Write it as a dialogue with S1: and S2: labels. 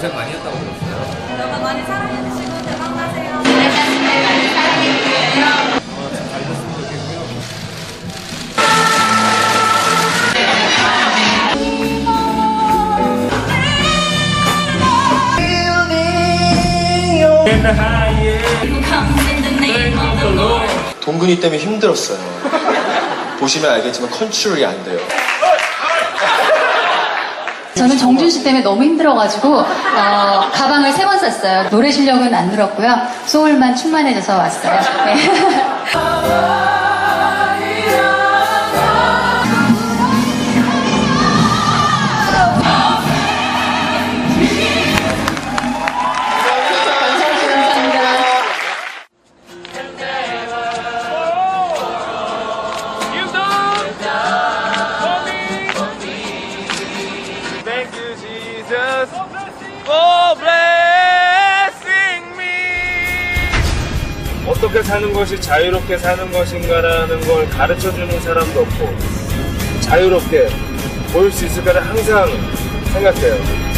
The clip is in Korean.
S1: 고생 많이 했다고 들었어요. 여러분 많이 사랑해주시고 대박 나세요.
S2: 동근이 때문에 힘들었어요. 보시면 알겠지만 컨트롤이 안 돼요.
S3: 저는 정준 씨 때문에 너무 힘들어가지고 어, 가방을 세번 쌌어요. 노래 실력은 안 늘었고요. 소울만 충만해져서 왔어요. 네.
S1: Jesus, for blessing me. 어떻게 사는 것이 자유롭게 사는 것인가라는 걸 가르쳐 주는 사람도 없고, 자유롭게 보일 수 있을까를 항상 생각해요.